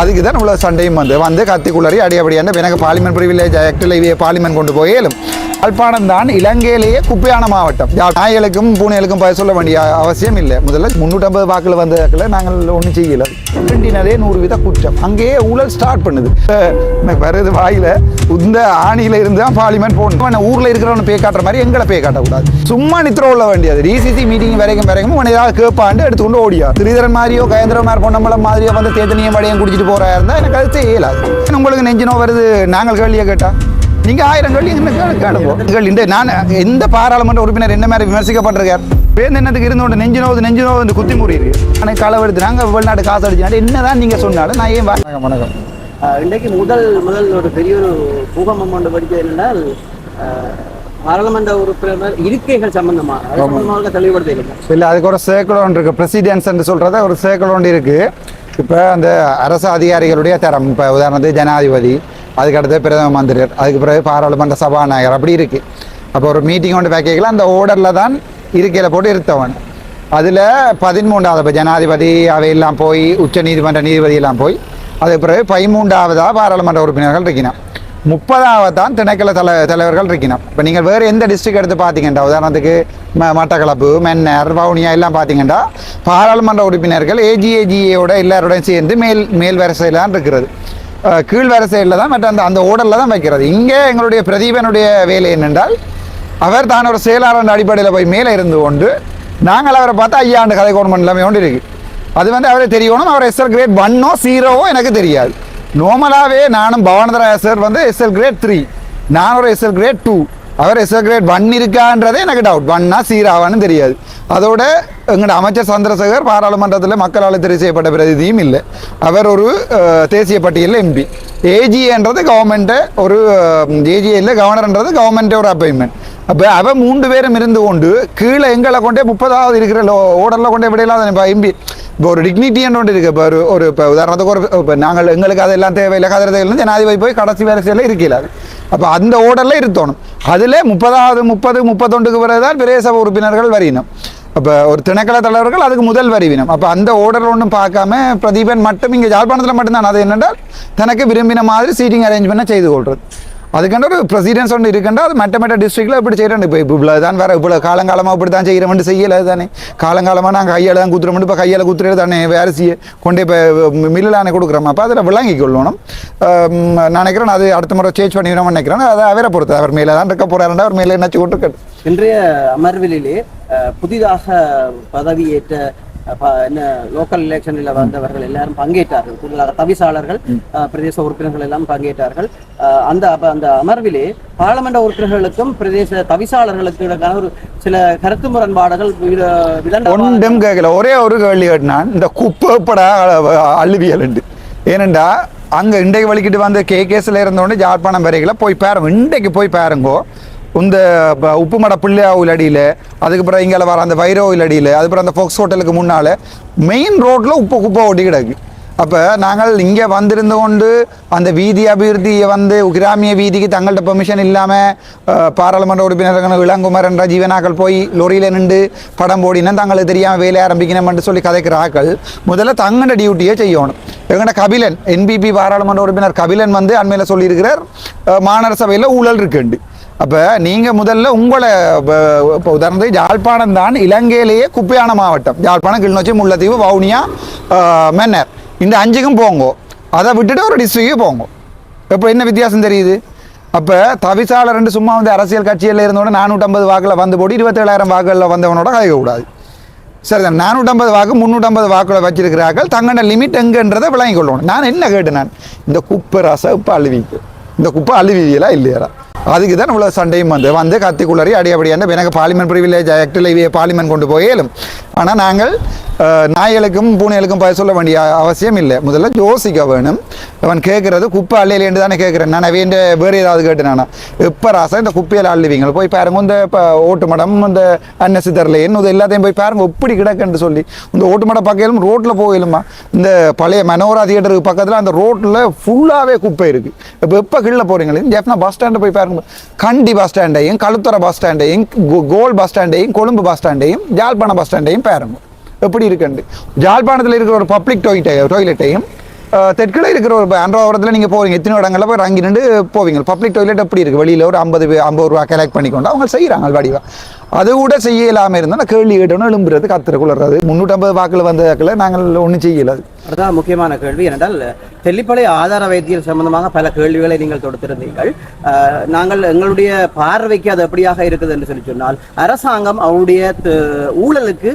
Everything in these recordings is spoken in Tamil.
அதுக்கு தான் இவ்வளோ சண்டையும் வந்து. வந்து கத்திக்குள்ளறி அடியபடியாண்டு எனக்கு பார்லிமெண்ட் ப்ரிவிலேஜ் ஆக்டில் இவைய பார்லிமெண்ட் கொண்டு போயிலும் யாழ்ப்பாணம் தான் இலங்கையிலேயே குப்பையான மாவட்டம். நாய்களுக்கும் பூனைகளுக்கும் பய சொல்ல வேண்டிய அவசியம் இல்லை. முதல்ல முந்நூற்றம்பது வாக்கில் வந்ததுல நாங்கள் ஒன்றும் செய்யல. வேண்டினதே நூறு வீத குற்றம். அங்கேயே ஊழல் ஸ்டார்ட் பண்ணுது. வருது வாயில இந்த ஆணியில இருந்து தான் பார்லிமெண்ட் போடணும். ஊரில் இருக்கிறவனு பே காட்டுற மாதிரி எங்களை பே காட்டக்கூடாது. சும்மா நித்திர உள்ள வேண்டியது. டிசிசி மீட்டிங் வரைக்கும் வரைக்கும் உன்னை ஏதாவது கேட்பாண்டு எடுத்துக்கொண்டு ஓடியா. ஸ்ரீதரன் மாதிரியோ கயந்திரமார் பொன்னம்பலம் மாதிரியோ வந்து தேத்தனியும் வடையும் குடிச்சிட்டு போறா இருந்தா எனக்கு அது செய்யலாது. உங்களுக்கு நெஞ்சினோ வருது நாங்கள் கேள்வியை கேட்டா? நீங்க ஆயிரம் கேளு கேளுங்க இந்த நான் எந்த பாராளுமன்ற உறுப்பினர் என்ன மாதிரி விமர்சிக்கப்பட்டிருக்கார்? பேருந்து என்னத்துக்கு இருந்தோண்டு நெஞ்சு நோவு நெஞ்சு நோவு இந்த குத்தி முறி இருக்கு ஆனால் களவெடுத்து நாங்கள் வெளிநாட்டு காசு அடிச்சாண்டு என்னதான் நீங்க சொன்னாலும் நான் ஏன் வணக்கம் வணக்கம். இன்றைக்கு முதல் முதல் ஒரு பெரிய ஒரு பூகம்பம் ஒன்று படித்தது என்னென்றால் ஆஹ் பாராளுமன்ற உறுப்பினர் இருக்கைகள் சம்பந்தமாக தெளிவுபடுத்த இல்லை. அதுக்கு ஒரு சேக்கல் ஒன்று இருக்கு. பிரசிடென்ஸ் என்று சொல்றத ஒரு சேக்கல் ஒன்று இருக்கு. இப்போ அந்த அரசு அதிகாரிகளுடைய தரம் இப்போ உதாரணத்துக்கு ஜனாதிபதி அதுக்கு அடுத்து பிரதம மந்திரியர் அதுக்கு பிறகு பாராளுமன்ற சபாநாயகர். அப்படி இருக்கு. அப்போ ஒரு மீட்டிங் ஒன்று வைக்கல அந்த ஓர்டரில் தான் இருக்கையில் போட்டு இருத்தவன். அதில் பதிமூன்றாவது இப்போ ஜனாதிபதி அவையெல்லாம் போய் உச்ச நீதிமன்ற நீதிபதியெல்லாம் போய் அதுக்கு பிறகு பதிமூன்றாவதாக பாராளுமன்ற உறுப்பினர்கள் இருக்கணும் முப்பதாவது தான் திணைக்கள தலை தலைவர்கள் இருக்கணும் இப்போ நீங்கள் வேறு எந்த டிஸ்ட்ரிக்ட் எடுத்து பார்த்தீங்கன்னா உதாரணத்துக்கு ம மட்டக்களப்பு மென்னர் வவுனியா எல்லாம் பார்த்தீங்கன்னா பாராளுமன்ற உறுப்பினர்கள் ஏஜிஏஜிஏயோட எல்லாரோடையும் சேர்ந்து மேல் மேல் வரிசையில் இருக்கிறது. கீழ்வர சைடில் தான் மற்ற அந்த அந்த ஓடலில் தான் வைக்கிறது. இங்கே எங்களுடைய பிரதீபனுடைய வேலை என்னென்றால் அவர் தான் ஒரு செயலாளர் அடிப்படையில் போய் மேலே இருந்து கொண்டு நாங்கள் அவரை பார்த்தா ஐயாண்டு கதை கவர்மெண்ட் எல்லாமே கொண்டு இருக்கு. அது வந்து அவரை தெரியணும் அவர் எஸ்எல் கிரேட் ஒன்னோ ஜீரோவோ எனக்கு தெரியாது. நார்மலாகவே நானும் பவானந்தரா சார் வந்து எஸ்எல் கிரேட் த்ரீ நான் ஒரு எஸ்எல் கிரேட் டூ அவர் எஸ்எல் கிரேட் ஒன் இருக்கான்றதே எனக்கு டவுட் ஒன்னா சீராவான்னு தெரியாது. அதோட எங்களோட அமைச்சர் சந்திரசேகர் பாராளுமன்றத்தில் மக்களால் தெரிவு செய்யப்பட்ட பிரதிநிதியும் இல்லை. அவர் ஒரு தேசிய பட்டியலில் எம்பி ஏஜிஏன்றது கவர்மெண்ட்டு ஒரு ஏஜிஏல கவர்னர்ன்றது கவர்மெண்ட்டே ஒரு அப்பாயின்மெண்ட் அப்போ அவன் மூன்று பேரும் இருந்து கொண்டு கீழே எங்களை கொண்டே முப்பதாவது இருக்கிற ஓடரில் கொண்டே விடையில்லாத இப்போ எம்பி இப்போ ஒரு டிக்னிட்டின்னு ஒன்று இருக்குது இப்போ ஒரு ஒரு இப்போ உதாரணத்துக்கு ஒரு இப்போ நாங்கள் எங்களுக்கு அதெல்லாம் தேவையில்லை கதிர தேவையில்லை ஜனாதிபதி போய் கடைசி வேலை செய்யலாம் இருக்கல அப்போ அந்த ஓர்டரில் இருத்தணும். அதில் முப்பதாவது முப்பது முப்பத்தொண்டுக்கு பிறகு தான் பிரதேச உறுப்பினர்கள் வரையினும் அப்போ ஒரு திணைக்கள தலைவர்கள் அதுக்கு முதல் வரிவினம் அப்போ அந்த ஓர்டர் ஒன்றும் பார்க்காம பிரதீபன் மட்டும் இங்கே யாழ்ப்பாணத்தில் மட்டும்தான். அது என்னென்றால் தனக்கு விரும்பின மாதிரி சீட்டிங் அரேஞ்ச்மெண்ட்டை செய்து கொள்வது அதுக்கண்ட ஒரு பிரசிடென்ஸ் ஒன்று இருக்குண்டா அது மற்ற மற்ற டிஸ்ட்ரிக்டில் இப்படி செய்கிறேன் இப்போ இப்போ இவ்வளோ தான் வேறு இவ்வளோ காலங்காலமாக இப்படி தான் செய்கிறோம்னு செய்யலை தானே. காலங்காலமாக நாங்கள் கையால் தான் குத்துறோம்னு இப்போ கையால் குத்துறது தானே அரிசியை கொண்டு இப்போ மில்லானே கொடுக்குறோம். அப்போ அதில் விளங்கி கொள்ளணும். நான் நினைக்கிறேன் அது அடுத்த முறை சேஞ்ச் பண்ணிடுறோம்னு நினைக்கிறேன். அதை அவரை பொறுத்து அவர் மேலே தான் இருக்க போகிறாருண்டா அவர் மேலே என்ன கொண்டு இன்றைய அமர்விலே புதிதாக பதவியேற்ற என்ன லோக்கல் எலெக்ஷனில் வந்தவர்கள் எல்லாரும் பங்கேற்றார்கள். கூடுதலாக தவிசாளர்கள் பிரதேச உறுப்பினர்கள் எல்லாம் பங்கேற்றார்கள். அந்த அந்த அமர்விலே பாராளுமன்ற உறுப்பினர்களுக்கும் பிரதேச தவிசாளர்களுக்கு இடைக்கான ஒரு சில கருத்து முரண்பாடுகள் ஒன்றும் கேட்கல. ஒரே ஒரு கேள்வி கேட்டினான் இந்த குப்பைப்படா அழுவியல் ஏனண்டா அங்கே இன்றைக்கு வலிக்கிட்டு வந்து கே கேஸில் இருந்தோடனே ஜாழ்ப்பாணம் வரைகளை போய் பாருங்க. இன்றைக்கு போய் பாருங்கோ. இந்த ப- உப்புமட பிள்ளையாவில் அடியில் அதுக்கப்புறம் இங்கே வர அந்த வைரோவில் அடியில் அதுக்கப்புறம் அந்த ஃபோக்ஸ் ஹோட்டலுக்கு முன்னால் மெயின் ரோட்டில் உப்பு குப்பை ஓட்டி கிடக்கு. அப்போ நாங்கள் இங்கே வந்திருந்து கொண்டு அந்த வீதி அபிவிருத்தியை வந்து கிராமிய வீதிக்கு தங்கள்கிட்ட பெர்மிஷன் இல்லாமல் பாராளுமன்ற உறுப்பினர்கள் இளங்குமரன் என்ற ஜீவனாக்கள் போய் லொரியில் நின்று படம் போடினா தங்களுக்கு தெரியாமல் வேலை ஆரம்பிக்கணும்னு சொல்லி கதைக்கிற ஆக்கள் முதல்ல தங்களோட டியூட்டியை செய்யணும். எங்கட கபிலன் என்பிபி பாராளுமன்ற உறுப்பினர் கபிலன் வந்து அண்மையில் சொல்லியிருக்கிறார் மாநகர சபையில் ஊழல் இருக்குண்டு. அப்போ நீங்கள் முதல்ல உங்களை இப்போ உதாரணத்துக்கு யாழ்ப்பாணம் தான் இலங்கையிலேயே குப்பையான மாவட்டம். யாழ்ப்பாணம் கிளிநொச்சி முல்லைத்தீவு வவுனியா மென்னர். இந்த அஞ்சுக்கும் போங்கோ. அதை விட்டுட்டு ஒரு டிஸ்ட்ரிக்கு போங்கோ. இப்போ என்ன வித்தியாசம் தெரியுது? அப்போ தவிசாளர் ரெண்டு சும்மா வந்து அரசியல் கட்சியில் இருந்தோட நானூற்றம்பது வாக்கில் வந்து போட்டு இருபத்தேழாயிரம் வாக்குகளில் வந்தவனோட கழிக்கக்கூடாது சரி தான் நானூற்றம்பது வாக்கு முந்நூற்றம்பது வாக்கில் வச்சிருக்கிறார்கள். தங்கட லிமிட் எங்கன்றதை விளங்கிக் கொள்ளணும். நான் என்ன கேட்டேன் நான்? இந்த குப்பை ரசம் இப்போ அழுவிக்கு. இந்த குப்பை அழுவியெல்லாம் இல்லையாரா அதுக்கு தான் இவ்வளோ சண்டையும் வந்து. வந்து கத்திக்குள்ளறி அடியபடியாண்டு எனக்கு பார்லிமெண்ட் ப்ரிவிலேஜ் ஆக்டில் இவைய பார்லிமெண்ட் கொண்டு போயிலும் ஆனால் நாங்கள் நாய்களுக்கும் பூனைகளுக்கும் பய சொல்ல வேண்டிய அவசியம் இல்லை. முதல்ல யோசிக்க வேணும். அவன் கேட்குறது குப்பை அள்ளையிலேருந்து தானே கேட்குறேன் நான் வேண்ட வேறு ஏதாவது கேட்டேன் நான்? எப்போ ராசம் இந்த குப்பையில் அள்ளுவீங்க? போய் பாருங்க இந்த இப்போ ஓட்டு மடம் இந்த அன்னசித்தர்லேன்னு இது எல்லாத்தையும் போய் பாருங்க எப்படி கிடக்குன்னு சொல்லி. இந்த ஓட்டு மடம் பக்கையிலும் ரோட்டில் போயிலுமா இந்த பழைய மனோரா தியேட்டருக்கு பக்கத்தில் அந்த ரோட்டில் ஃபுல்லாகவே குப்பை இருக்குது இப்போ எப்போ கீழே போகிறீங்களே ஜெஃப்னா பஸ் ஸ்டாண்டை போய் பாருங்க. கண்டி பஸ் ஸ்டாண்டையும் கழுத்துறை பஸ் ஸ்டாண்டையும் கோல் பஸ் ஸ்டாண்டையும் கொழும்பு பஸ் ஸ்டாண்டையும் ஜாழ்ப்பாணம் பஸ் ஸ்டாண்டையும் பாருங்க. எப்படி இருக்குண்டு ஜாழ்ப்பாணத்தில் இருக்கிற ஒரு பப்ளிக் டாய்லெட் டாய்லெட்டையும் தெற்குல இருக்கிற ஒரு அன்றாவரத்தில் நீங்கள் போவீங்க. எத்தனை இடங்களில் போய் இறங்கி நின்று போவீங்க. பப்ளிக் டாய்லெட் எப்படி இருக்குது வெளியில் ஒரு ஐம்பது ஐம்பது ரூபா கலெக்ட் பண்ணிக்கொண்டு அவங்க செய்கிறாங்க வடிவா. அது கூட செய்ய இல்லாமல் இருந்தால் கேள்வி கேட்டோன்னு எழும்புறது கத்துற குளறது முந்நூற்றம்பது வாக்கில் வந்ததுல நாங்கள் ஒன்றும் செய்யல. அது அதுதான் முக்கியமான கேள்வி. ஏனென்றால் தெல்லிப்பளை ஆதார வைத்தியல் சம்பந்தமாக பல கேள்விகளை நீங்கள் தொடுத்திருந்தீர்கள். நாங்கள் எங்களுடைய பார்வைக்கு அது எப்படியாக இருக்குது என்று சொல்லி சொன்னால் அரசாங்கம் அவருடைய ஊழலுக்கு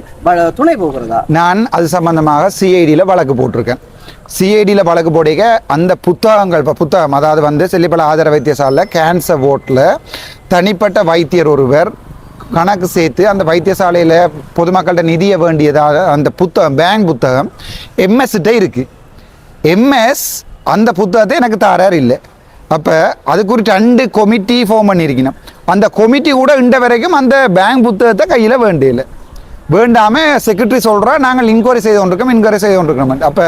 துணை போகிறதா? நான் அது சம்பந்தமாக சிஐடியில் வழக்கு போட்டிருக்கேன். சிஐடியில் வழக்கு போடிக்க அந்த புத்தகங்கள் இப்போ புத்தகம் அதாவது வந்து செல்லிப்பல ஆதர வைத்தியசாலையில் கேன்சர் ஓட்டில் தனிப்பட்ட வைத்தியர் ஒருவர் கணக்கு சேர்த்து அந்த வைத்தியசாலையில் பொதுமக்கள்கிட்ட நிதிய வேண்டியதாக அந்த புத்தகம் பேங்க் புத்தகம் எம்எஸ்கிட்ட இருக்குது எம்எஸ் அந்த புத்தகத்தை எனக்கு தாரார் இல்லை. அப்போ அது குறித்து ரெண்டு கொமிட்டி ஃபார்ம் பண்ணியிருக்கணும் அந்த கொமிட்டி கூட இன்ற வரைக்கும் அந்த பேங்க் புத்தகத்தை கையில் வேண்டியில்லை வேண்டாமே செக்ரட்டரி சொல்கிறா நாங்கள் இன்கொயரி செய்து கொண்டிருக்கோம் இன்கொயரி செய்து கொண்டிருக்கோம் அப்போ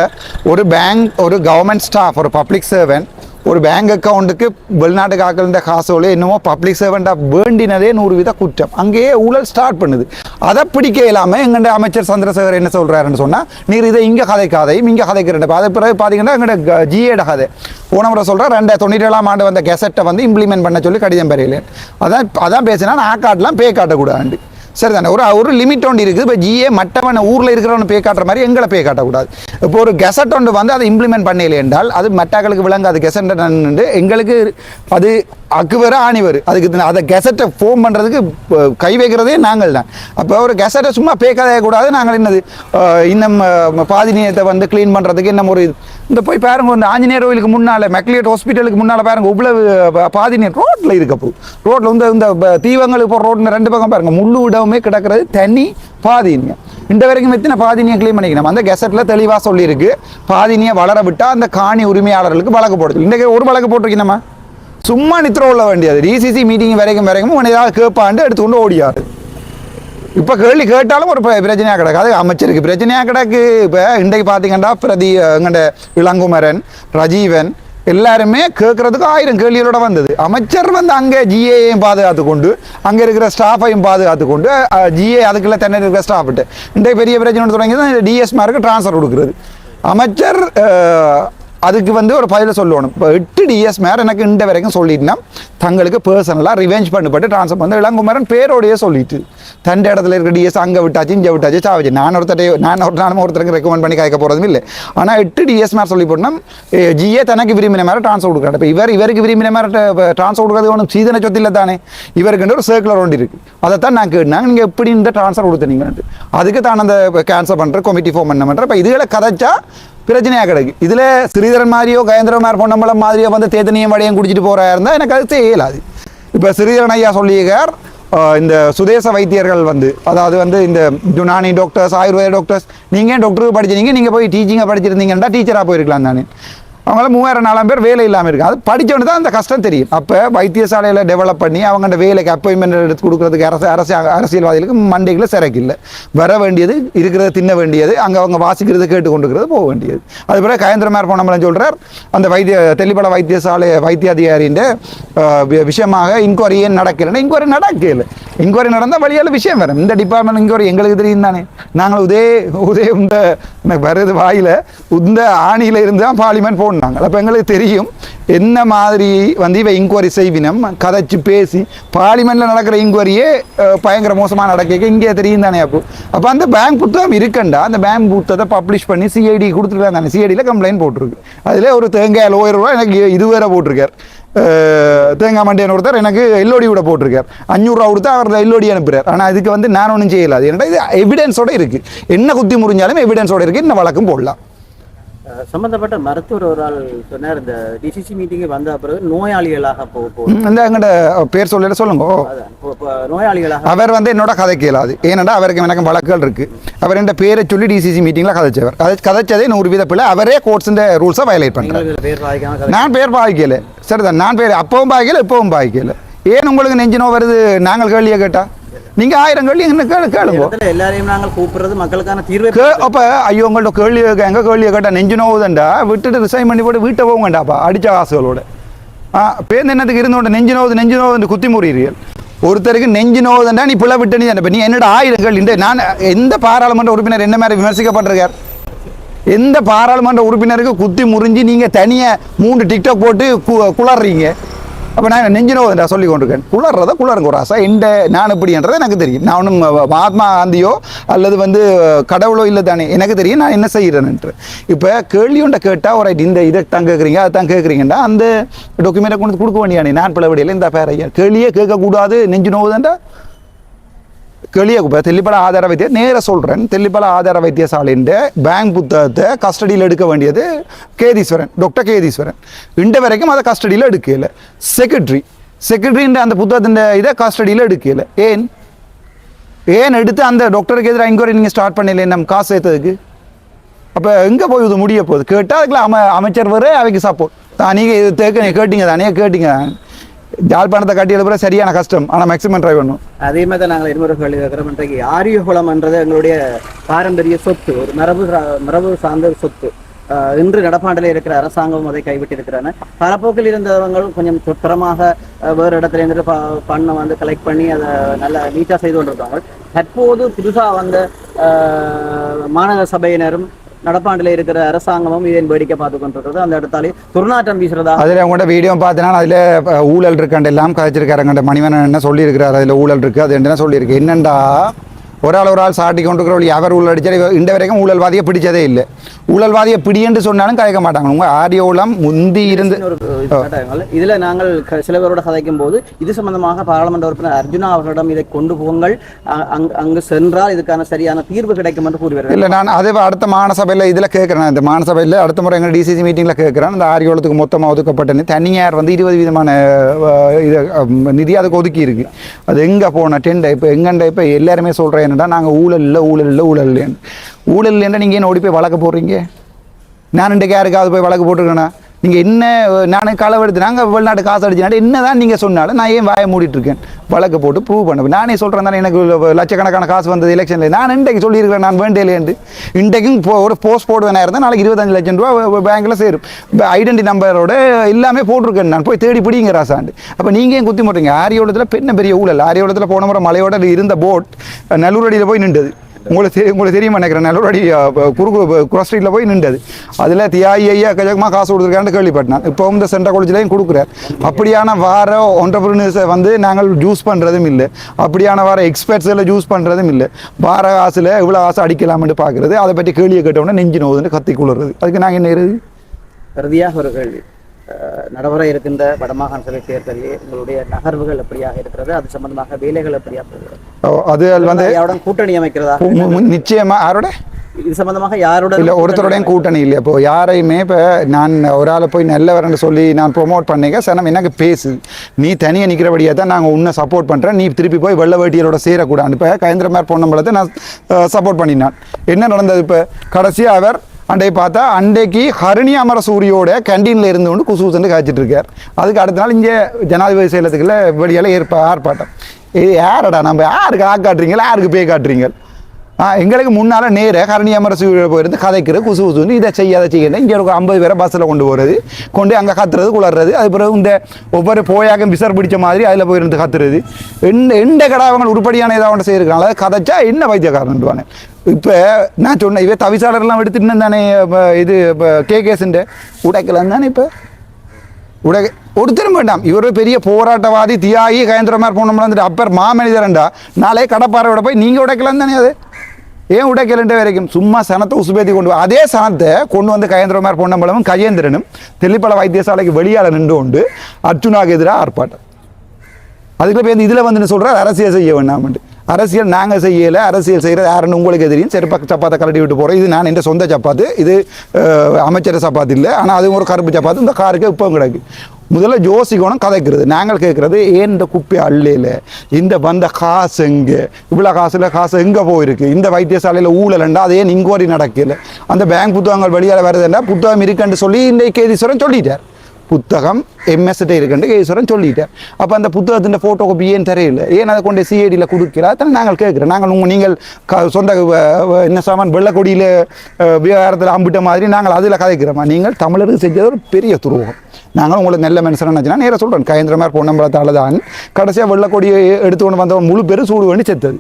ஒரு பேங்க் ஒரு கவர்மெண்ட் ஸ்டாஃப் ஒரு பப்ளிக் சர்வெண்ட் ஒரு பேங்க் அக்கௌண்ட்டுக்கு வெளிநாட்டுக்கு ஆக்கிருந்த காசோலே என்னமோ பப்ளிக் சர்வெண்ட்டாக வேண்டினதே நூறு வித குற்றம். அங்கேயே ஊழல் ஸ்டார்ட் பண்ணுது. அதை பிடிக்க இல்லாமல் எங்கள்ட அமைச்சர் சந்திரசேகர் என்ன சொல்கிறாருன்னு சொன்னால் நீர் இதை இங்கே கதைக்காதையும் இங்கே கதைக்கிறேன் அதை பிறகு பார்த்தீங்கன்னா எங்கள்ட ஜிஏட கதை. போன முறை சொல்கிறேன் ரெண்டு தொண்ணூற்றி ஏழாம் ஆண்டு வந்த கெசட்டை வந்து இம்ப்ளிமெண்ட் பண்ண சொல்லி கடிதம் பெறையில. அதான் அதான் பேசினா நான் காட்டலாம் பே காட்டக்கூடாது சரிதானே? ஒரு ஒரு லிமிட் ஒன்று இருக்குது. இப்போ ஜிஏ மற்றவனை ஊரில் இருக்கிறவனை பே காட்டுற மாதிரி எங்களை பே காட்டக்கூடாது. இப்போ ஒரு கெசட் ஒன்று வந்து அதை இம்ப்ளிமெண்ட் பண்ணல என்றால் அது மற்றவர்களுக்கு விளங்காது. கெசட் எங்களுக்கு அது அக்குவரு ஆணிவர் அதுக்கு இது- அதை கெசட்டை ஃபோம் பண்ணுறதுக்கு கை வைக்கிறதே நாங்கள் தான். அப்போ ஒரு கெசட்டை சும்மா பே கதையக்கூடாது நாங்கள் என்னது இன்னும் பாதி நேரத்தை வந்து க்ளீன் பண்ணுறதுக்கு இன்னும் ஒரு இந்த போய் பாருங்க இந்த ஆஞ்சநேயர் கோயிலுக்கு முன்னால் மெக்லியட் ஹாஸ்பிட்டலுக்கு முன்னால் பாருங்க இவ்வளவு பாதி நீர் ரோட்டில் இருக்கப்போ ரோட்டில் வந்து இந்த ப- தீவங்களுக்கு போகிற ரோட்டில் ரெண்டு பக்கம் பாருங்க முள்ளு இடமே கிடக்கிறது தனி பாதினியம் இந்த வரைக்கும் எத்தனை பாதினியை க்ளீன் பண்ணிக்கணும் அந்த கெசட்டில் தெளிவாக சொல்லியிருக்கு. பாதினியை வளர விட்டால் அந்த காணி உரிமையாளர்களுக்கு வழக்கு போடுது. இன்றைக்கு ஒரு வழக்கு போட்டிருக்கீங்கம்மா. சும்மா நித்திர உள்ள வேண்டியது டிசிசி மீட்டிங் வரைக்கும் வரைக்கும் உன்னை ஏதாவது கேட்பாண்டு எடுத்துக்கொண்டு ஓடியாரு. இப்போ கேள்வி கேட்டாலும் ஒரு ப- பிரச்சனையா கிடக்கு. அது அமைச்சருக்கு. பிரஜனையா கிடக்கு. இப்போ இன்றைக்கு பார்த்தீங்கன்னா பிரதி எங்கண்ட இளங்குமரன் ரஜீவன் எல்லாருமே கேட்கறதுக்கு ஆயிரம் கேள்விகளோட வந்தது. அமைச்சர் வந்து அங்கே ஜிஏயையும் பாதுகாத்து கொண்டு அங்கே இருக்கிற ஸ்டாஃபையும் பாதுகாத்து கொண்டு ஜிஏ அதுக்குள்ள தென்னை இருக்கிற ஸ்டாஃப்ட்டு இன்றைக்கு பெரிய பிரச்சனை தொடங்கி தான் டிஎஸ்மாருக்கு ட்ரான்ஸ்ஃபர் கொடுக்குறது. அமைச்சர் அதுக்கு வந்து ஒரு பதில சொல்லணும். இப்போ எட்டு டிஎஸ் மேர் எனக்கு இந்த வரைக்கும் சொல்லிட்டுனா தங்களுக்கு பர்சனலாக ரிவெஞ்ச் பண்ணப்பட்டு ட்ரான்ஸ்ஃபர் பண்ண இளங்குமரன் பேரோடையே சொல்லிட்டு தன் இடத்துல இருக்க டிஎஸ் அங்கே விட்டாச்சு இங்கே விட்டாச்சு சாவச்சு. நான் ஒருத்தரை நான் ஒரு நானும் ஒருத்தருக்கு ரெக்கமெண்ட் பண்ணி கேட்க போகிறதும் இல்லை. ஆனால் எட்டு டிஎஸ் மேர் சொல்லி போட்டோம்னா ஜிஏ தனக்கு விரும்பின மேலே ட்ரான்ஸ்ஃபர் கொடுக்குறாரு. இப்போ இவர் இவருக்கு விரும்பின மேலே ட்ரான்ஸ்ஃபர் கொடுக்கறது ஒன்றும் சீதன சொத்து இல்லை தானே. இவருக்கு ஒரு சர்க்குலர் ஒன்று இருக்கு. அதைத்தான் நான் கேட்டாங்க நீங்கள் எப்படி இந்த ட்ரான்ஸ்ஃபர் கொடுத்தீங்கன்ட்டு அதுக்கு தான் அந்த கேன்சல் பண்ணுற கமிட்டி ஃபார்ம் பண்ண பண்ணுற இப்போ இதுகளை கதைச்சா பிரச்சனையாக கிடைக்கும் இதில் ஸ்ரீதரன் மாதிரியோ கயந்திரமார் பொன்னம்பலம் மாதிரியோ வந்து தேத்தனியம் வடையும் குடிச்சிட்டு போகிறா இருந்தால் எனக்கு அது செய்யலாது. இப்போ ஸ்ரீதரன் ஐயா சொல்லியிருக்கார் இந்த சுதேச வைத்தியர்கள் வந்து அதாவது வந்து இந்த யுனானி டாக்டர்ஸ் ஆயுர்வேத டாக்டர்ஸ் நீங்கள் ஏன் டாக்டருக்கு படிச்சிருந்தீங்க? நீங்கள் போய் டீச்சிங்காக படிச்சிருந்தீங்கன்னா டீச்சராக போயிருக்கலாம் தானே. அவங்கள மூவாயிரம் நாலாம் பேர் வேலை இல்லாமல் இருக்கு அது படித்தவனு தான் அந்த கஷ்டம் தெரியும். அப்போ வைத்தியசாலையில் டெவலப் பண்ணி அவங்கள்ட்ட வேலைக்கு அப்பாயின்மெண்ட் எடுத்து கொடுக்குறதுக்கு அரசு அரசு அரசியல்வாதிகளுக்கு மண்டைகளை சிறக்கு இல்லை. வர வேண்டியது இருக்கிறத தின்ன வேண்டியது அங்கே அவங்க வாசிக்கிறது கேட்டு கொண்டுக்கிறது போக வேண்டியது. அது பிறகு கயந்திரமார் போனமலம் சொல்கிறார் அந்த வைத்திய தெளிப்பட வைத்தியசாலை வைத்திய அதிகாரியின் விஷயமாக இன்கொயரி ஏன் நடக்கலைன்னா இன்கொயரி நடக்கல. இன்கொயரி நடந்தால் வழியால் விஷயம் வரும். இந்த டிபார்ட்மெண்ட் இன்கொயரி எங்களுக்கு தெரியும் தானே. நாங்கள் உதே உதே இந்த வருது வாயில இந்த ஆணியில இருந்து தான் பார்லிமெண்ட் போனாங்க அப்போ எங்களுக்கு தெரியும் என்ன மாதிரி வந்து இவன் இன்கொயரி செய்வினம். கதைச்சு பேசி பார்லிமெண்ட்டில் நடக்கிற இன்கொயரியே பயங்கர மோசமாக நடக்க இங்கே தெரியும் தானே அப்போ. அப்போ அந்த பேங்க் புத்தகம் இருக்கண்டா? அந்த பேங்க் புத்தகத்தை பப்ளிஷ் பண்ணி சிஐடி கொடுத்துருக்காங்க தானே. சிஐடியில் கம்ப்ளைண்ட் போட்டிருக்கு. அதில் ஒரு தேங்காய் லோயர் ரூபா எனக்கு இதுவேற போட்டிருக்கார். தேங்காய் மண்டியன் ஒருத்தர் எனக்கு எல்லோடி கூட போட்டிருக்கார். அஞ்சூறுரூவா கொடுத்து அவர் எல்லோடி அனுப்புறார். ஆனால் அதுக்கு வந்து நான் ஒன்றும் செய்யலாது ஏன்னா இது எவிடன்ஸோடு இருக்குது என்ன குத்தி முறிஞ்சாலும் எவிடன்ஸோட இருக்குது இன்னும் வழக்கம் போடலாம். சம்பந்தப்பட்ட மருத்துவர் ஒரு ஆள் சொன்னார் இந்த டிசிசி மீட்டிங்கு வந்த பிறகு நோயாளிகளாக போக போகுது. ம், இந்த எங்கட பேர் சொல்லிட சொல்லுங்க. நோயாளிகளாக அவர் வந்து என்னோட கதை கேளாது ஏனென்றா அவருக்கு எனக்கு வழக்குகள் இருக்கு. அவர் என்ற பேரை சொல்லி டிசிசி மீட்டிங்ல கதைச்சவர். அதை கதைச்சதே நூறு வீத பிள்ளை அவரே கோர்ட்ஸ் ரூல்ஸை வயலேட் கதை நான் பேர் பாய்க்கல சரிதான் நான் பேர் அப்பவும் பாய்க்கல இப்பவும் பாய்க்கல ஏன் உங்களுக்கு நெஞ்சு நோய் வருது? நாங்கள் கேள்வியை கேட்டா? நீங்க ஆயிரம் கேள்வி என்ன கேளு கேளுங்க. எல்லாரையும் நாங்கள் கூப்பிடுறது மக்களுக்கான தீர்வை அப்ப ஐயோ உங்கள்ட்ட கேள்வி எங்க கேள்வியை கேட்டா நெஞ்சு நோவுதண்டா? விட்டுட்டு ரிசைன் பண்ணி போட்டு வீட்டை போங்கண்டாப்பா அடிச்ச காசுகளோட. ஆ பேருந்து என்னத்துக்கு இருந்தோட நெஞ்சு நோவுது நெஞ்சு நோவுது குத்தி முறியீர்கள். ஒருத்தருக்கு நெஞ்சு நோவுதண்டா நீ பிள்ளை விட்டு நீ நீ என்னோட ஆயிரம் கேள்வி? இந்த நான் எந்த பாராளுமன்ற உறுப்பினர் என்ன மாதிரி விமர்சிக்கப்பட்டிருக்கார்? எந்த பாராளுமன்ற உறுப்பினருக்கு குத்தி முறிஞ்சு நீங்கள் தனியாக மூணு டிக்டாக் போட்டு கு- குளறுறீங்க அப்போ நான் நெஞ்சு நோதா சொல்லி கொண்டிருக்கேன். குளர்றத குளருங்க ஒரு ஆசை இந்த நான் இப்படின்றது எனக்கு தெரியும். நான் ஒன்றும் மகாத்மா காந்தியோ அல்லது வந்து கடவுளோ இல்லை தானே எனக்கு தெரியும் நான் என்ன செய்கிறேன்ட்டு இப்போ கேள்வி ஒன்றை கேட்டால் ஒரு இந்த இதை தான் கேட்குறீங்க அதை தான் கேட்குறீங்கன்னா அந்த டாக்குமெண்ட்டை கொண்டு கொடுக்க வேண்டியானே நான் பிளவடியில் இந்த பேரையா கேள்வியே கேட்கக்கூடாது நெஞ்சு நோவுதான்டா கேள்வியே இப்போ தெல்லிப்பட ஆதார வைத்திய நேராக சொல்கிறேன் தெல்லிப்பட ஆதார வைத்தியசாலையின் பேங்க் புத்தகத்தை கஸ்டடியில் எடுக்க வேண்டியது கேதீஸ்வரன் டாக்டர் கேதீஸ்வரன். இன்று வரைக்கும் அதை கஸ்டடியில் எடுக்கல. செக்ரட்டரி செக்ரட்டரின்ற அந்த புத்தகத்தின் இதை கஸ்டடியில் எடுக்கல. ஏன்? ஏன் எடுத்து அந்த டாக்டருக்கு எதிராக இன்கொயரி நீங்கள் ஸ்டார்ட் பண்ணல நம்ம காசு சேர்த்ததுக்கு? அப்போ எங்கே போய் இது முடிய போகுது? கேட்டால் அதுக்குள்ள அம அமைச்சர் வர அவைக்கு சப்போர்ட் தான் நீங்கள் இது தேக்க கேட்டீங்க தானே கேட்டீங்க. ஜாழ்ப்பாணத்தை கட்டி எழுப்புற சரியான கஷ்டம். ஆனால் மேக்ஸிமம் ட்ரை பண்ணும் அதே மாதிரி தான் நாங்கள் இருமுறை சொல்லி வைக்கிறோம் இன்றைக்கு ஆரியகுலம்ன்றது எங்களுடைய பாரம்பரிய சொத்து. ஒரு மரபு சா- மரபு சார்ந்த ஒரு சொத்து. இன்று நடப்பாண்டில் இருக்கிற அரசாங்கம் அதை கைவிட்டு இருக்கிறாங்க பரப்போக்கில் இருந்தவங்களும் கொஞ்சம் சொத்தரமாக வேறு இடத்துல இருந்து பண்ணை வந்து கலெக்ட் பண்ணி அதை நல்லா நீட்டாக செய்து கொண்டிருக்காங்க தற்போது புதுசாக வந்த மாநகர சபையினரும் நடப்பாண்டில் இருக்கிற அரசாங்கமும் இதன் வேடிக்கை பார்த்து கொண்டிருக்கிறது. அந்த இடத்தாலே துர்நாற்றம் வீசுறதா? அதில் உங்கள்கிட்ட வீடியோ பார்த்தீங்கன்னா அதில் ஊழல் இருக்காண்டு எல்லாம் கதைச்சிருக்காருங்கண்ட மணிவன் என்ன சொல்லியிருக்கிறார்? அதில் ஊழல் இருக்குது அது என்ன சொல்லியிருக்கு? என்னண்டா? ஒரு ஆள் ஒரு ஆள் சாட்டி கொண்டிருக்கிறவள் அவர் ஊழல் அடிச்சா இந்த வரைக்கும் ஊழல்வாதியை பிடிச்சதே இல்லை. ஊழல்வாதியை பிடின்னு சொன்னாலும் கதைக்க மாட்டாங்க. உங்கள் ஆரியோளம் முந்தி இருந்து. இதுல நாங்கள் சில பேரோட கதைக்கும் போது இது சம்பந்தமாக பாராளுமன்ற உறுப்பினர் அர்ஜுனா அவர்களிடம் இதை கொண்டு போங்கள். அங்கு சென்றால் இதுக்கான சரியான தீர்வு கிடைக்கும் என்று கூறுவார்கள். இல்லை நான் அதே அடுத்த மாநசபையில் இதில் கேட்குறேன் இந்த மாநசபையில் அடுத்த முறை எங்கள் டிசிசி மீட்டிங்கில் கேட்குறேன் இந்த ஆரியோளத்துக்கு மொத்தமாக ஒதுக்கப்பட்ட தனியார் வந்து இருபது விதமான இது நிதி அதுக்கு ஒதுக்கி இருக்கு. அது எங்கே போன டெண்டை இப்போ எங்கண்ட இப்போ எல்லாருமே சொல்கிறேன் என்னடா நாங்கள் ஊழல் இல்லை ஊழல் இல்லை ஊழல் இல்லைன்னு. ஊழல் இல்லைன்னா நீங்கள் ஏன் ஓடி போய் வழக்கு போடுறீங்க? நான் இன்றைக்கு யாருக்காவது போய் வழக்கு போட்டுருக்கேண்ணா நீங்கள் என்ன நான் களவெடுத்து நாங்கள் வெளிநாட்டு காசு அடிச்சுனாட்டு என்ன தான் நீங்கள் சொன்னாலும் நான் ஏன் வாயை மூடிட்டுருக்கேன்? வழக்கு போட்டு ப்ரூவ் பண்ண நானே சொல்கிறேன் தானே எனக்கு லட்சக்கணக்கான காசு வந்தது எலெக்ஷனில் நான் இன்றைக்கு சொல்லியிருக்கிறேன் நான் வேண்டியலேண்டு இன்றைக்கும் போ ஒரு போஸ்ட் போடுவேனா இருந்தால் நாளைக்கு இருபத்தஞ்சு லட்சம் ரூபா பேங்க்கில் சேரும். ஐடென்டி நம்பரோட எல்லாமே போட்டிருக்கேன் நான். போய் தேடி பிடிங்க ராசாண்டு. அப்போ நீங்கள் ஏன் குத்தி மாட்டீங்க ஆரியோளத்தில் பெண்ண பெரிய ஊழல். ஆரியோளத்தில் போன முறை மலையோட இருந்த போட் நல்லூரடியில் போய் நின்றுது. உங்களுக்கு தெரி உங்களுக்கு தெரியுமா நினைக்கிறேன். நல்லபடி குறுக்கு குரஸ் ஸ்ட்ரீட்டில் போய் நின்றது. அதில் தியாயி ஐயா கஜகமாக காசு கொடுத்துருக்கான்னு கேள்விப்பட்டேன். இப்போ இந்த சென்ட்ரல் காலேஜ்லேயும் கொடுக்குறார். அப்படியான வார ஒன்றரை வந்து நாங்கள் ஜூஸ் பண்ணுறதும் இல்லை. அப்படியான வார எக்ஸ்பர்ட்ஸில் ஜூஸ் பண்ணுறதும் இல்லை. வார காசில் இவ்வளோ காசு அடிக்கலாம்னு பார்க்குறது அதை பற்றி கேள்வியை கேட்டோன்னே நெஞ்சு நோவுதுன்னு கத்தி குளிர்றது. அதுக்கு நாங்கள் என்ன செய்றது? கருதியாக ஒரு கேள்வி. நடைபெற இருக்கின்ற வடமாகாண சபை தேர்தலில் உங்களுடைய நகர்வுகள் எப்படியாக இருக்கிறது? அது சம்பந்தமாக வேலைகள் எப்படியாக அது வந்து யாருடன் கூட்டணி அமைக்கிறதா? நிச்சயமா யாரோட? இது சம்பந்தமாக யாருடன் இல்லை ஒருத்தரோடையும் கூட்டணி இல்லை. இப்போ யாரையுமே இப்போ நான் ஒரு ஆளை போய் நல்லவர்னு சொல்லி நான் ப்ரொமோட் பண்ணிக்க சனம் எனக்கு பேசு. நீ தனியாக நிற்கிறபடியாக தான் நாங்கள் உன்னை சப்போர்ட் பண்ணுறேன் நீ திருப்பி போய் வெள்ள வேட்டியரோட சேரக்கூடாது. இப்போ கயந்திரமார் பொன்னம்பலத்தை நான் சப்போர்ட் பண்ணினான். என்ன நடந்தது இப்போ? கடைசியாக அவர் அண்டை பார்த்தா அண்டைக்கு ஹரிணி அமர சூரியோட கேன்டீனில் இருந்து கொண்டு குசூசன்னு காய்ச்சிட்டு இருக்கார் அதுக்கு அடுத்த நாள் இங்கே ஜனாதிபதி செயலத்துக்குள்ள வெளியால் ஏற்ப ஆர்ப்பாட்டம். இது யாரடா நம்ம? யாருக்கு ஆ காட்டுறீங்களா யாருக்கு பேய் காட்டுறீங்க? எங்களுக்கு முன்னால் நேர கரணி அமரசு போயிருந்து கதைக்கிறது குசு குசுன்னு இதை செய்ய அதை செய்யணும் இங்கே ஒரு ஐம்பது பேரை பஸ்ஸில் கொண்டு போகிறது கொண்டு அங்கே கத்துறது குளறது அது பிறகு இந்த ஒவ்வொரு போயாக்கம் விசர் பிடிச்ச மாதிரி அதில் போயிருந்து கத்துறது. எந்த எந்த கடை அவங்க உருப்படியான ஏதாவது ஒன்று செய்யிருக்காங்களா கதைச்சா என்ன வைத்தியக்காரன்டுவாங்க இப்போ நான் சொன்னேன் இவ தவிசாளர்லாம் எடுத்துட்டு தானே இது இப்போ கேகேஸுண்டு உடைக்கலாம் தானே இப்போ? உடக ஒருத்தரும் வேண்டாம். இவர் பெரிய போராட்டவாதி தியாகி கயந்திரமார் போனோம்னா வந்துட்டு அப்பர் மாமனிதரண்டா. நாளே கடப்பாறையோட போய் நீங்கள் உடைக்கலாம் தானே அது? ஏன் உடைக்கலன்ற வரைக்கும்? சும்மா சனத்தை உசுபேத்தி கொண்டு அதே சனத்தை கொண்டு வந்து கயந்திரமார் பொன்னம்பலமும் கஜேந்திரனும் தெல்லிப்பள வைத்தியசாலைக்கு வெளியால் நின்று கொண்டு அர்ஜுனாக்கு எதிராக ஆர்ப்பாட்டம். அதுக்குள்ள போய் இதில் வந்து சொல்கிறார் அரசியல் செய்ய வேண்டாம்ட்டு அரசியல் நாங்கள் செய்யலை அரசியல் செய்கிறது யாருன்னு உங்களுக்கு தெரியும். செருப்பா சப்பாத்தை கலட்டி விட்டு போகிறோம் இது நான் என் சொந்த சப்பாத்து. இது அமைச்சர் சப்பாத்து இல்லை. ஆனால் அது ஒரு கருப்பு சப்பாத்து. இந்த காருக்கு இப்போ கிடக்கு. முதல்ல ஜோசிக்கணும் கதைக்கிறது. நாங்கள் கேட்குறது ஏன் இந்த குப்பை அள்ளையில்? இந்த வந்த காசு எங்கே? இவ்வளோ காசில் காசு எங்கே போயிருக்கு? இந்த வைத்தியசாலையில் ஊழலண்டா? அது ஏன் இன்கொயரி நடக்கல? அந்த பேங்க் புத்தகங்கள் வெளியால் வருதுண்டா புத்தகம் இருக்குன்னு சொல்லி இந்த கேதீஸ்வரன் சொல்லிட்டார். புத்தகம் எம்எஸ்கிட்ட இருக்குன்னு ஈஸ்வரன் சொல்லிட்டார். அப்போ அந்த புத்தகத்தின் ஃபோட்டோ காப்பி ஏன் தெரியல? ஏன் அதை கொண்டு சிஐடியில் கொடுக்கிறா அதான் நாங்கள் கேட்குறோம். நாங்கள் உங்கள் நீங்கள் க சொந்த என்ன சாமான் வெள்ளக்கொடியில் விவகாரத்தில் அம்பிட்ட மாதிரி நாங்கள் அதில் கதைக்கிறோமா? நீங்கள் தமிழருக்கு செஞ்சது ஒரு பெரிய துரோகம். நாங்கள் உங்களை நல்ல மனுஷன் நினச்சினா நேராக சொல்கிறேன் கயந்திரமார் பொன்னம்பலத்தால் தான் கடைசியாக வெள்ளக்கொடியை எடுத்துக்கொண்டு வந்தவன் முழு பேரும் சூடு பண்ணி செத்தது.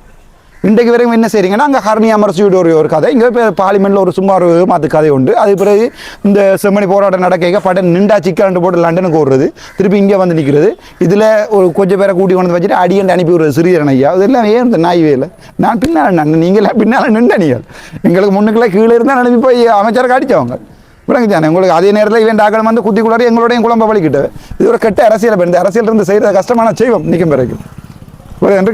இன்றைக்கு வரைக்கும் என்ன செய்கிறீங்கன்னா அங்கே ஹரணி அமர்சியோட ஒரு ஒரு கதை. இங்கே இப்போ பார்லிமெண்ட்டில் ஒரு சும்மா ஒரு மாத்து கதை உண்டு. அது பிறகு இந்த செம்மணி போராட்டம் நடக்க படம் நின்றா சிக்கன் போட்டு லண்டனுக்கு ஓடுறது. திருப்பி இங்கே வந்து நிற்கிறது இதில் ஒரு கொஞ்சம் பேரை கூட்டி கொண்டு வச்சுட்டு அடியண்டு அனுப்பி விடுறது சிறியரன் ஐயா. இதெல்லாம் ஏன் இந்த நாய் வேலை? நான் பின்னால் நான் நீங்களாம் பின்னால் நின்ற நீங்கள் எங்களுக்கு முன்னுக்கெல்லாம் கீழே இருந்தால் அனுப்பி போய் அமைச்சருக்கு அடித்தவங்க விளங்குச்சானே உங்களுக்கு அதே நேரத்தில் இவன் டாக்கள் வந்து குத்தி கூடாது எங்களோடையும் குழம்ப வலிக்கிட்டு. இது ஒரு கெட்ட அரசியல் இந்த அரசியல் இருந்து செய்கிற கஷ்டமான செய்வோம் நிற்கும் பிறகு ஒரு என்று